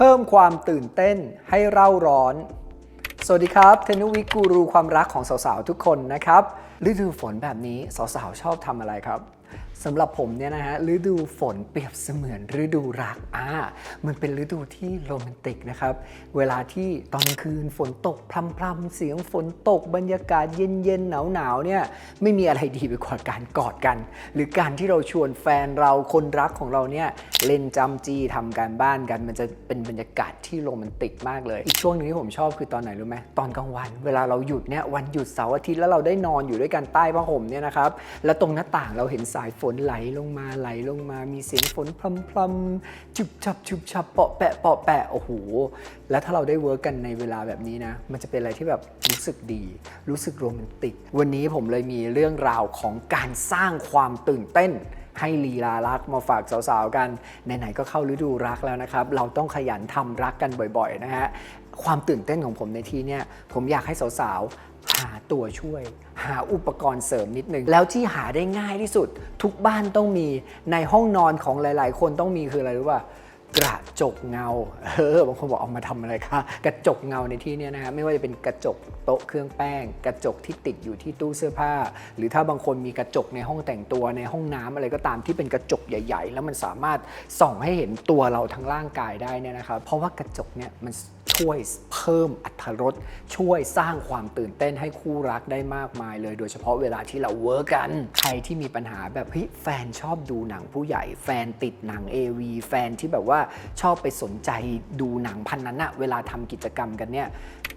เพิ่มความตื่นเต้นให้เร่าร้อน สวัสดีครับ เทนุวิกูรูความรักของสาวๆ ทุกคนนะครับ ฤดูฝนแบบนี้สาวๆ ชอบทำอะไรครับ สำหรับผมเนี่ยนะฮะฤดูฝนเปรียบเสมือนฤดูรักอ่ามันเป็นฤดูที่โรแมนติกนะครับ เวลาที่ตอนกลางคืนฝนตกพรำๆเสียงฝนตกบรรยากาศเย็นๆหนาวๆเนี่ยไม่มีอะไรดีไปกว่าการกอดกัน หรือการที่เราชวนแฟนเราคนรักของเราเนี่ยเล่นจำจีทำการบ้านกัน มันจะเป็นบรรยากาศที่โรแมนติกมากเลย อีกช่วงหนึงที่ผมชอบคือตอนไหนรู้ไหมตอนกลางวัน เวลาเราหยุดเนี่ยวันหยุดเสาร์อาทิตย์แล้วเราได้นอนอยู่ด้วยกันใต้ผ้าห่มเนี่ยนะครับแล้วตรงหน้าต่างเราเห็นสายฝนไหลลงมาไหลลงมา มีเสียงฝนพรำๆจุบชับจุบชับเปาะแปะเปาะแปะโอ้โหแล้วถ้าเราได้เวิร์กกันในเวลาแบบนี้นะ มันจะเป็นอะไรที่แบบรู้สึกดี รู้สึกโรแมนติก วันนี้ผมเลยมีเรื่องราวของการสร้างความตื่นเต้นให้ลีลารักมาฝากสาวๆกัน ไหนๆก็เข้าฤดูรักแล้วนะครับ เราต้องขยันทำรักกันบ่อยๆนะฮะ ความตื่นเต้นของผมในที่เนี่ยผมอยากให้สาวๆ หาตัวช่วย หาอุปกรณ์เสริมนิดนึง แล้วที่หาได้ง่ายที่สุด ทุกบ้านต้องมีในห้องนอนของหลาย ๆ คนต้องมีคืออะไรรู้ป่ะ กระจกเงา เออ บางคนบอกเอามาทำอะไรคะ กระจกเงาในที่นี้นะฮะ ไม่ว่าจะเป็นกระจกโต๊ะเครื่องแป้ง กระจกที่ติดอยู่ที่ตู้เสื้อผ้า หรือถ้าบางคนมีกระจกในห้องแต่งตัว ในห้องน้ำอะไรก็ตามที่เป็นกระจกใหญ่ ๆ แล้วมันสามารถส่องให้เห็นตัวเราทั้งร่างกายได้เนี่ยนะครับ เพราะว่ากระจกเนี่ยมันช่วยเพิ่มอัตรสช่วยสร้างความตื่นเต้นให้คู่รักได้มากมายเลย โดยเฉพาะเวลาที่เราเวิร์กกัน ใครที่มีปัญหาแบบเฮ้ยแฟนชอบดูหนังผู้ใหญ่ แฟนติดหนัง AV แฟนที่แบบว่าชอบไปสนใจดูหนังพันนั้นอะเวลาทำกิจกรรมกันเนี่ย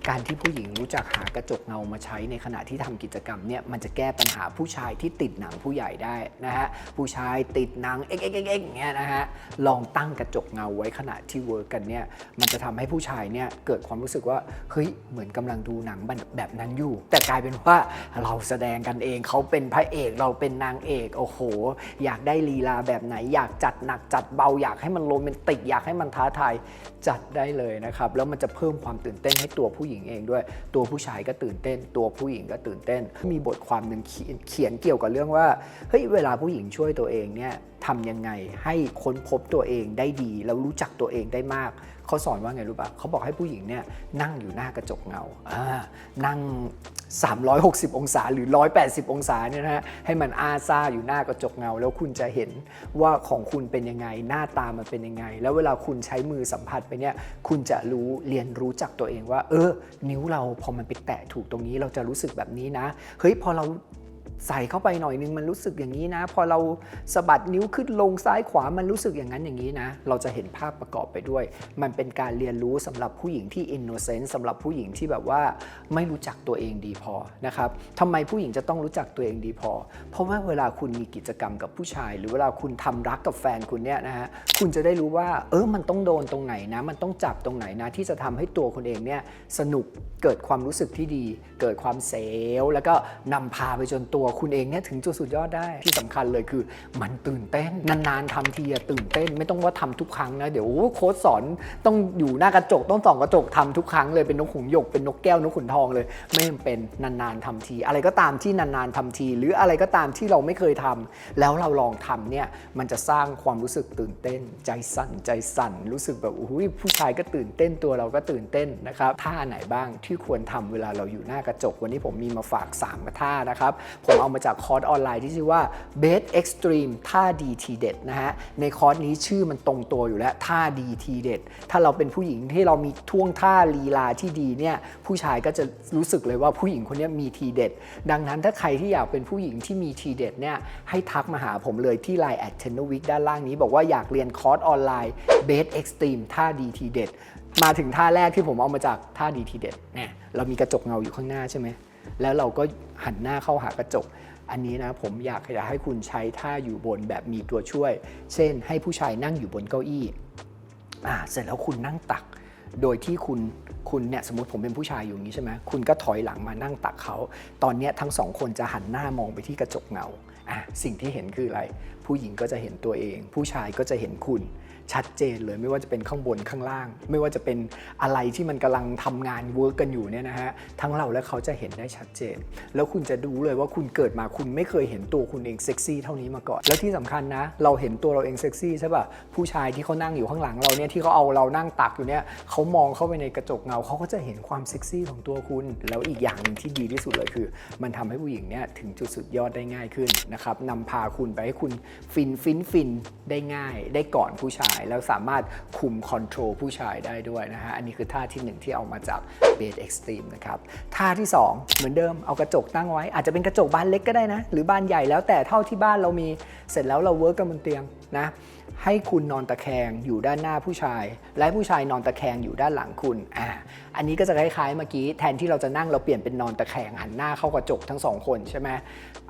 การที่ผู้หญิงรู้จักหากระจกเงามาใช้ในขณะที่ทำกิจกรรมเนี่ยมันจะแก้ปัญหาผู้ชายที่ติดหนังผู้ใหญ่ได้นะฮะผู้ชายติดหนังเอ็กเอ็กเอ็กเอ็กเงี้ยนะฮะลองตั้งกระจกเงาไว้ขณะที่เวิร์กกันเนี่ยมันจะทำให้ผู้ชายเนี่ยเกิดความรู้สึกว่าเฮ้ยเหมือนกำลังดูหนังแบบนั้นอยู่ แต่กลายเป็นว่าเราแสดงกันเองเขาเป็นพระเอกเราเป็นนางเอกโอ้โห อยากได้ลีลาแบบไหน อยากจัดหนักจัดเบาอยากให้มันโรแมนติกอยากให้มันท้าทายจัดได้เลยนะครับ แล้วมันจะเพิ่มความตื่นเต้นให้ตัวผู้หญิงเองด้วย ตัวผู้ชายก็ตื่นเต้น ตัวผู้หญิงก็ตื่นเต้น มีบทความหนึ่งเขียนเกี่ยวกับเรื่องว่าเฮ้ยเวลาผู้หญิงช่วยตัวเองเนี่ย ทำยังไง ให้ค้นพบตัวเองได้ดี แล้วรู้จักตัวเองได้มาก เขาสอนว่าไงรู้ป่ะเขาบอกให้ผู้หญิงเนี่ยนั่งอยู่หน้ากระจกเงาอ่านั่ง 360 องศาหรือ 180 องศาเนี่ยนะฮะให้มันอาซาอยู่หน้ากระจกเงา แล้วคุณจะเห็นว่าของคุณเป็นยังไง หน้าตามันเป็นยังไง แล้วเวลาคุณใช้มือสัมผัสไปเนี่ยคุณจะรู้เรียนรู้จักตัวเองว่า เออ นิ้วเราพอมันไปแตะถูกตรงนี้เราจะรู้สึกแบบนี้นะเฮ้ยพอเรา ใส่เข้าไปหน่อยนึงมันรู้สึกอย่างนี้นะ พอเราสะบัดนิ้วขึ้นลงซ้ายขวามันรู้สึกอย่างนั้นอย่างนี้นะ เราจะเห็นภาพประกอบไปด้วย มันเป็นการเรียนรู้สำหรับผู้หญิงที่อินโนเซนต์สำหรับผู้หญิงที่แบบว่าไม่รู้จักตัวเองดีพอนะครับทำไมผู้หญิงจะต้องรู้จักตัวเองดีพอ เพราะว่าเวลาคุณมีกิจกรรมกับผู้ชาย หรือเวลาคุณทำรักกับแฟนคุณเนี่ยนะฮะคุณจะได้รู้ว่า เออมันต้องโดนตรงไหนนะ มันต้องจับตรงไหนนะ ที่จะทำให้ตัวคุณเองเนี่ยสนุกเกิดความรู้สึกที่ดี เกิดความเซลแล้วก็นำพาไปจนตัวคุณเองเนี่ยถึงจุดสุดยอดได้ที่สำคัญเลยคือมันตื่นเต้น นานๆทำทีอะตื่นเต้น ไม่ต้องว่าทำทุกครั้งนะ เดี๋ยวโค้ชสอนต้องอยู่หน้ากระจกต้องส่องกระจกทำทุกครั้งเลยเป็นนกขุนหยกเป็นนกแก้วนกขุนทองเลย ไม่จำเป็นนานๆทำที อะไรก็ตามที่นานๆทำที หรืออะไรก็ตามที่เราไม่เคยทำแล้วเราลองทำเนี่ยมันจะสร้างความรู้สึกตื่นเต้น ใจสั่นใจสั่น รู้สึกแบบอุ้ยผู้ชายก็ตื่นเต้นตัวเราก็ตื่นเต้นนะครับท่าไหนบ้างที่ควรทำเวลาเราอยู่หน้ากระจกวันนี้ผมมีมาฝาก 3 ท่านะครับผมเอามาจากคอร์สออนไลน์ที่ชื่อว่า b e s Extreme ท่าดีทีเด็ดนะฮะ ในคอร์สนี้ชื่อมันตรงตัวอยู่แล้วท่าดีทีเด็ด ถ้าเราเป็นผู้หญิงที่เรามีท่วงท่าลีลาที่ดีเนี่ยผู้ชายก็จะรู้สึกเลยว่าผู้หญิงคนนี้มีทีเด็ด ดังนั้นถ้าใครที่อยากเป็นผู้หญิงที่มีทีเด็ดเนี่ยให้ทักมาหาผมเลยที่ Line at t e n o w i k ด้านล่างนี้ บอกว่าอยากเรียนคอร์สออนไลน์ b e s Extreme ท่าดีทีเด็ด มาถึงท่าแรกที่ผมเอามาจากท่าดีทีเด็ดเนี่ยเรามีกระจกเงาอยู่ข้างหน้าใช่ไหม แล้วเราก็หันหน้าเข้าหากระจก อันนี้นะผมอยากจะให้คุณใช้ท่าอยู่บนแบบมีตัวช่วย เช่น ให้ผู้ชายนั่งอยู่บนเก้าอี้อ่าเสร็จแล้วคุณนั่งตัก โดยที่คุณคุณเนี่ยสมมติผมเป็นผู้ชายอยู่อย่างนี้ใช่ไหมคุณก็ถอยหลังมานั่งตักเขา ตอนนี้ทั้งสองคนจะหันหน้ามองไปที่กระจกเงา อะสิ่งที่เห็นคืออะไร ผู้หญิงก็จะเห็นตัวเอง ผู้ชายก็จะเห็นคุณ ชัดเจนเลยไม่ว่าจะเป็นข้างบนข้างล่าง ไม่ว่าจะเป็นอะไรที่มันกำลังทำงานเวิร์กกันอยู่เนี่ยนะฮะทั้งเราและเขาจะเห็นได้ชัดเจน แล้วคุณจะดูเลยว่าคุณเกิดมาคุณไม่เคยเห็นตัวคุณเองเซ็กซี่เท่านี้มาก่อน แล้วที่สำคัญนะ เราเห็นตัวเราเองเซ็กซี่ใช่ป่ะผู้ชายที่เขานั่งอยู่ข้างหลังเราเนี่ยที่เขาเอาเรานั่งตักอยู่เนี่ยเขามองเข้าไปในกระจกเงาเขาก็จะเห็นความเซ็กซี่ของตัวคุณ แล้วอีกอย่างหนึ่งที่ดีที่สุดเลยคือ มันทำให้ผู้หญิงเนี่ยถึงจุดสุดยอดได้ง่ายขึ้นนะครับนำพาคุณไปให้คุณฟินฟินฟินได้ง่ายได้ก่อนผู้ชาย แล้วสามารถคุมคอนโทรลผู้ชายได้ด้วยนะฮะ อันนี้คือท่าที่หนึ่งที่เอามาจากเบสเอ็กซ์ตรีมนะครับ ท่าที่ 2 เหมือนเดิมเอากระจกตั้งไว้ อาจจะเป็นกระจกบานเล็กก็ได้นะ หรือบานใหญ่แล้วแต่เท่าที่บ้านเรามีเสร็จแล้วเราเวิร์กกันบนเตียงนะ ให้คุณนอนตะแคงอยู่ด้านหน้าผู้ชาย และผู้ชายนอนตะแคงอยู่ด้านหลังคุณอ่าอันนี้ก็จะคล้ายๆเมื่อกี้แทนที่เราจะนั่งเราเปลี่ยนเป็นนอนตะแคงหันหน้าเข้ากระจกทั้งสองคนใช่ไหม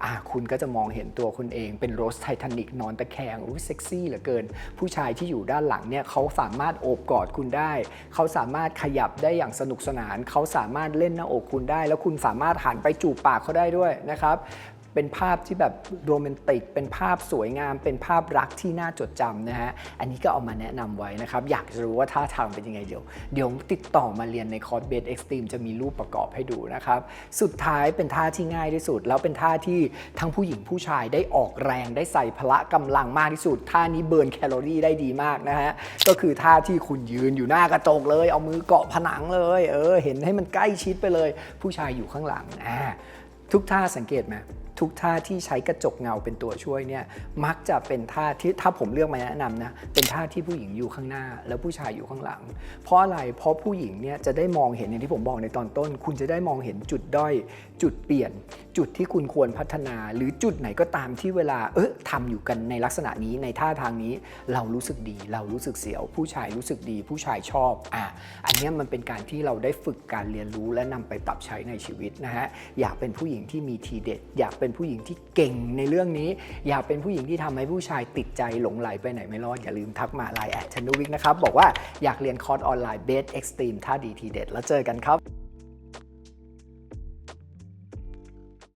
อ่าคุณก็จะมองเห็นตัวคุณเองเป็นโรสไททานิกนอนตะแคงอุ้ยเซ็กซี่เหลือเกิน ผู้ชายที่อยู่ด้านหลังเนี่ยเขาสามารถโอบกอดคุณได้ เขาสามารถขยับได้อย่างสนุกสนาน เขาสามารถเล่นหน้าอกคุณได้ แล้วคุณสามารถหันไปจูบปากเขาได้ด้วยนะครับ เป็นภาพที่แบบโรแมนติก เป็นภาพสวยงาม เป็นภาพรักที่น่าจดจำนะฮะ อันนี้ก็เอามาแนะนำไว้นะครับ อยากจะรู้ว่าท่าทางเป็นยังไงเดี๋ยว เดี๋ยวติดต่อมาเรียนในคอร์สเบสเอ็กซ์ตรีมจะมีรูปประกอบให้ดูนะครับ สุดท้ายเป็นท่าที่ง่ายที่สุด แล้วเป็นท่าที่ทั้งผู้หญิงผู้ชายได้ออกแรงได้ใส่พละกำลังมากที่สุด ท่านี้เบิร์นแคลอรี่ได้ดีมากนะฮะ ก็คือท่าที่คุณยืนอยู่หน้ากระจกเลย เอามือเกาะผนังเลย เออ เห็นให้มันใกล้ชิดไปเลย ผู้ชายอยู่ข้างหลังอ่าทุกท่าสังเกตไหม ทุกท่าที่ใช้กระจกเงาเป็นตัวช่วยเนี่ยมักจะเป็นท่าที่ถ้าผมเลือกมาแนะนำนะเป็นท่าที่ผู้หญิงอยู่ข้างหน้า แล้วผู้ชายอยู่ข้างหลัง เพราะอะไรเพราะผู้หญิงเนี่ยจะได้มองเห็นอย่างที่ผมบอกในตอนต้น คุณจะได้มองเห็นจุดด้อยจุดเปลี่ยนจุดที่คุณควรพัฒนา หรือจุดไหนก็ตามที่เวลาเออทำอยู่กันในลักษณะนี้ในท่าทางนี้เรารู้สึกดี เรารู้สึกเสียว ผู้ชายรู้สึกดี ผู้ชายชอบอะอันเนี้ยมันเป็นการที่เราได้ฝึกการเรียนรู้และนำไปปรับใช้ในชีวิตนะฮะอยากเป็นผู้หญิงที่มีทีเด็ด อยากเป็นผู้หญิงที่เก่งในเรื่องนี้ อยากเป็นผู้หญิงที่ทำให้ผู้ชายติดใจหลงไหลไปไหนไม่รอดอย่าลืมทักมาไลน์แอดชนดวิกนะครับบอกว่าอยากเรียนคอร์สออนไลน์เบสเอ็กซ์ตรีมท่าดีทีเด็ดแล้วเจอกันครับ